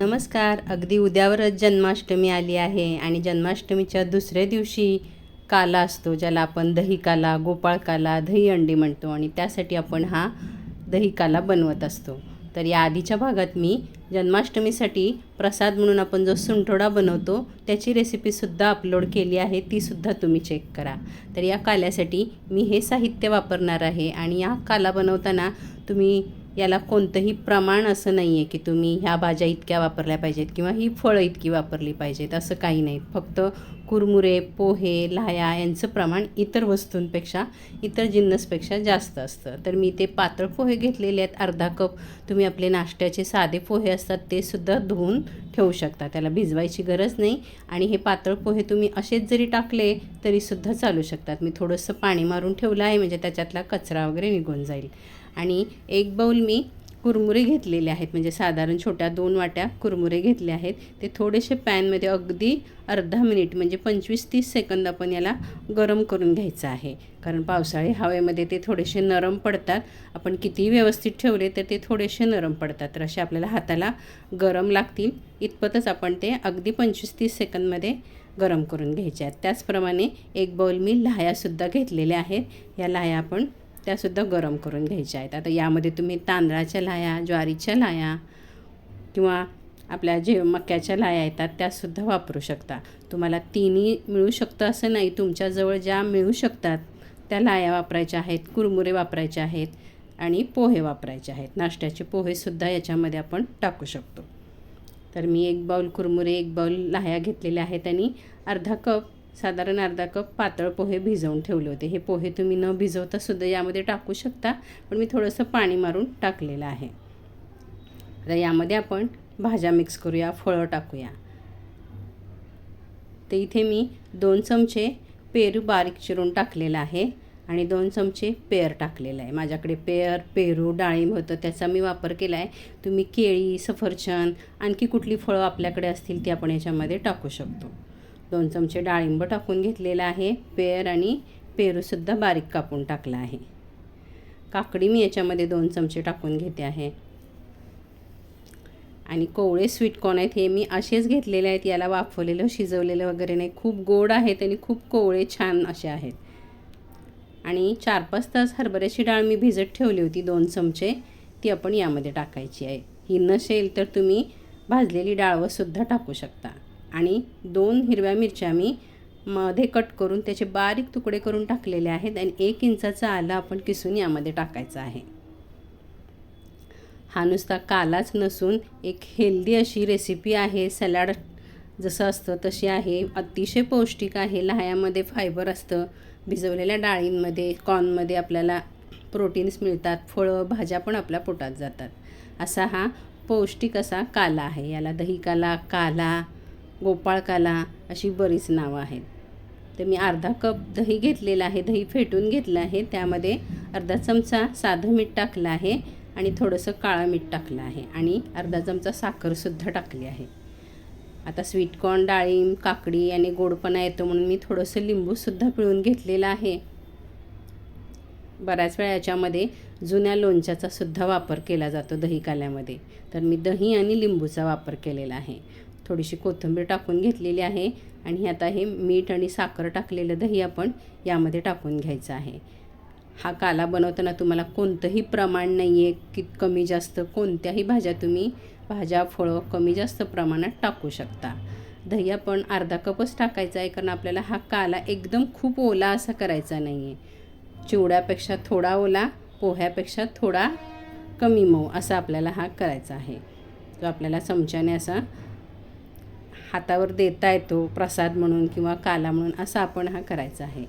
नमस्कार. अगदी उद्यावरच जन्माष्टमी आली आहे आणि जन्माष्टमीच्या दुसऱ्या दिवशी काला असतो ज्याला आपण दही काला गोपाळ काला दही अंडी म्हणतो आणि त्यासाठी आपण हा दही काला बनवत असतो. तर या आधीच्या भागात मी जन्माष्टमीसाठी प्रसाद म्हणून आपण जो सुंठोडा बनवतो त्याची रेसिपीसुद्धा अपलोड केली आहे तीसुद्धा तुम्ही चेक करा. तर या काल्यासाठी मी हे साहित्य वापरणार आहे आणि या काला बनवताना तुम्ही याला कोणतंही प्रमाण असं नाही आहे की तुम्ही ह्या भाज्या इतक्या वापरल्या पाहिजेत किंवा ही फळं इतकी वापरली पाहिजेत असं काही नाही. फक्त कुरमुरे पोहे लाह्या यांचं प्रमाण इतर वस्तूंपेक्षा इतर जिन्नसपेक्षा जास्त असतं. तर मी ते पातळ पोहे घेतलेले आहेत अर्धा कप. तुम्ही आपले नाश्त्याचे साधे पोहे असतात ते सुद्धा धुवून ठेवू शकता. त्याला भिजवायची गरज नाही. आणि हे पातळ पोहे तुम्ही असेच जरी टाकले तरीसुद्धा चालू शकतात. मी थोडंसं पाणी मारून ठेवलं आहे म्हणजे त्याच्यातला कचरा वगैरे निघून जाईल. आणि एक बाऊल मी कुरमुरे घेतलेले आहेत. म्हणजे साधारण छोट्या दोन वाट्या कुरमुरे घेतले आहेत. ते थोडेसे पॅनमध्ये अगदी अर्धा मिनिट म्हणजे पंचवीस तीस सेकंद आपण याला गरम करून घ्यायचं आहे. कारण पावसाळी हवेमध्ये ते थोडेसे नरम पडतात. आपण कितीही व्यवस्थित ठेवले तर ते थोडेसे नरम पडतात. तर असे आपल्याला हाताला गरम लागतील. इतपतच आपण ते अगदी पंचवीस तीस सेकंदमध्ये गरम करून घ्यायचे आहेत. त्याचप्रमाणे एक बाऊल मी लाह्यासुद्धा घेतलेल्या आहेत. या लाह्या आपण त्यासुद्धा गरम करून घ्यायच्या आहेत. आता यामध्ये तुम्ही तांदळाच्या लाया ज्वारीच्या लाया किंवा आपल्या जे मक्याच्या लाया येतात त्यासुद्धा वापरू शकता. तुम्हाला तिन्ही मिळू शकतं असं नाही. तुमच्याजवळ ज्या मिळू शकतात त्या लाया वापरायच्या आहेत कुरमुरे वापरायचे आहेत आणि पोहे वापरायचे आहेत. नाश्त्याचे पोहेसुद्धा याच्यामध्ये आपण टाकू शकतो. तर मी एक बाऊल कुरमुरे एक बाऊल लाह्या घेतलेल्या आहेत आणि अर्धा कप साधारण अर्धा कप पातळ पोहे भिजवून ठेवले होते. हे पोहे तुम्ही न भिजवता सुद्धा यामध्ये टाकू शकता पण मी थोडंसं पाणी मारून टाकलेलं आहे. आता यामध्ये आपण भाज्या मिक्स करूया फळं टाकूया. तर इथे मी दोन चमचे पेरू बारीक चिरून टाकलेला आहे आणि दोन चमचे पेर टाकलेलं आहे. माझ्याकडे पेर पेरू डाळिंब होतं त्याचा मी वापर केला आहे तुम्ही केळी सफरचंद आणखी कुठली फळं आपल्याकडे असतील ती आपण याच्यामध्ये टाकू शकतो. दोन चमचे डाळिंब टाकून घेतलेला आहे. पेर आणि पेरूसुद्धा बारीक कापून टाकला आहे. काकडी मी याच्यामध्ये दोन चमचे टाकून घेते आहे. आणि कोवळे स्वीटकॉर्न आहेत हे मी असेच घेतलेले आहेत. याला वाफवलेलं शिजवलेलं वगैरे नाही. खूप गोड आहेत आणि खूप कोवळे छान असे आहेत. आणि चार पाच तास हरभऱ्याची डाळ मी भिजत ठेवली होती दोन चमचे. ती आपण यामध्ये टाकायची आहे. ही नसेल तर तुम्ही भाजलेली डाळवंसुद्धा टाकू शकता. आणि दोन हिरव्या मिरच्या मी मध्ये कट करून त्याचे बारीक तुकडे करून टाकलेले आहेत आणि एक इंचाचा आला आपण किसून यामध्ये टाकायचा आहे. हा नुसता कालाच नसून एक हेल्दी अशी रेसिपी आहे. सॅलाड जसं असतं तशी आहे. अतिशय पौष्टिक आहे. लहायामध्ये फायबर असतं. भिजवलेल्या डाळींमध्ये कॉर्नमध्ये आपल्याला प्रोटीन्स मिळतात. फळं भाज्या पण आपल्या पोटात जातात. असा हा पौष्टिक असा काला आहे. याला दही काला काला गोपाळकाला अशी बरीच नावं आहेत. तर मी अर्धा कप दही घेतलेलं आहे दही फेटून घेतलं आहे. त्यामध्ये अर्धा चमचा साधं मीठ टाकलं आहे आणि थोडंसं काळं मीठ टाकलं आहे आणि अर्धा चमचा साखरसुद्धा टाकली आहे. आता स्वीटकॉर्न डाळिंब काकडी आणि गोडपणा येतो म्हणून मी थोडंसं लिंबूसुद्धा पिळून घेतलेलं आहे. बऱ्याच वेळा याच्यामध्ये जुन्या लोणच्याचा सुद्धा वापर केला जातो दही काल्यामध्ये. तर मी दही आणि लिंबूचा वापर केलेला आहे. थोडीशी कोथिंबीर टाकून घेतलेली आहे. आणि आता हे मीठ आणि साखर टाकलेलं दही आपण यामध्ये टाकून घ्यायचं आहे. हा काला बनवताना तुम्हाला कोणतंही प्रमाण नाही आहे की कमी जास्त कोणत्याही भाज्या तुम्ही भाज्या फळं कमी जास्त प्रमाणात टाकू शकता. दही आपण अर्धा कपच टाकायचा आहे कारण आपल्याला हा काला एकदम खूप ओला असा करायचा नाही आहे चिवड्यापेक्षा थोडा ओला पोह्यापेक्षा थोडा कमी मऊ असा आपल्याला हा करायचा आहे. तो आपल्याला चमच्याने असा हातावर देता येतो प्रसाद म्हणून किंवा काला म्हणून असा आपण हा करायचा आहे.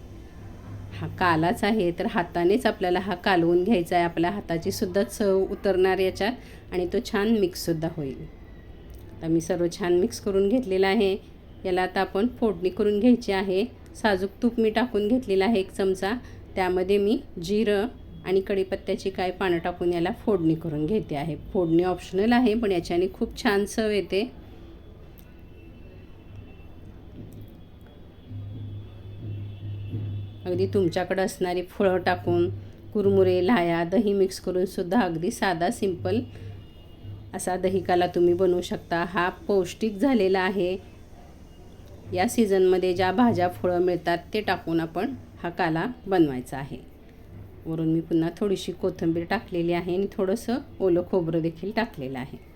हा कालाच आहे तर हातानेच आपल्याला हा कालवून घ्यायचा आहे. आपल्या हाताची सुद्धा चव उतरणार याच्यात आणि तो छान मिक्ससुद्धा होईल. आता मी सर्व छान मिक्स करून घेतलेला आहे. याला आता आपण फोडणी करून घ्यायची आहे. साजूक तूप मी टाकून घेतलेलं आहे एक चमचा. त्यामध्ये मी जिरं आणि कढीपत्त्याची काय पानं टाकून याला फोडणी करून घेते आहे. फोडणी ऑप्शनल आहे पण याच्याने खूप छान चव येते. अगदी तुमच्याकडं असणारी फळं टाकून कुरमुरे लाया दही मिक्स करून सुद्धा अगदी साधा सिंपल असा दहीकाला तुम्ही बनवू शकता. हा पौष्टिक झालेला आहे. या सीझनमध्ये ज्या भाज्या फळं मिळतात ते टाकून आपण हा काला बनवायचा आहे. वरून मी पुन्हा थोडीशी कोथिंबीर टाकलेली आहे आणि थोडंसं ओलं खोबरं देखील टाकलेलं आहे.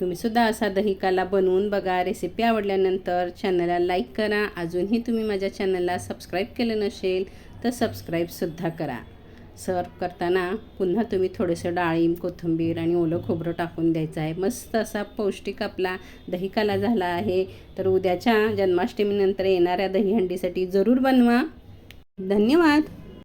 तुम्हीसुद्धा असा दहीकाला बनवून बघा. रेसिपी आवडल्यानंतर चॅनलला लाईक करा. अजूनही तुम्ही माझ्या चॅनलला सबस्क्राईब केलं नसेल तर सबस्क्राईबसुद्धा करा. सर्व करताना पुन्हा तुम्ही थोडंसं डाळिंब कोथिंबीर आणि ओलं खोबरं टाकून द्यायचं आहे. मस्त असा पौष्टिक आपला दहीकाला झाला आहे. तर उद्याच्या जन्माष्टमीनंतर येणाऱ्या दहीहंडीसाठी जरूर बनवा. धन्यवाद!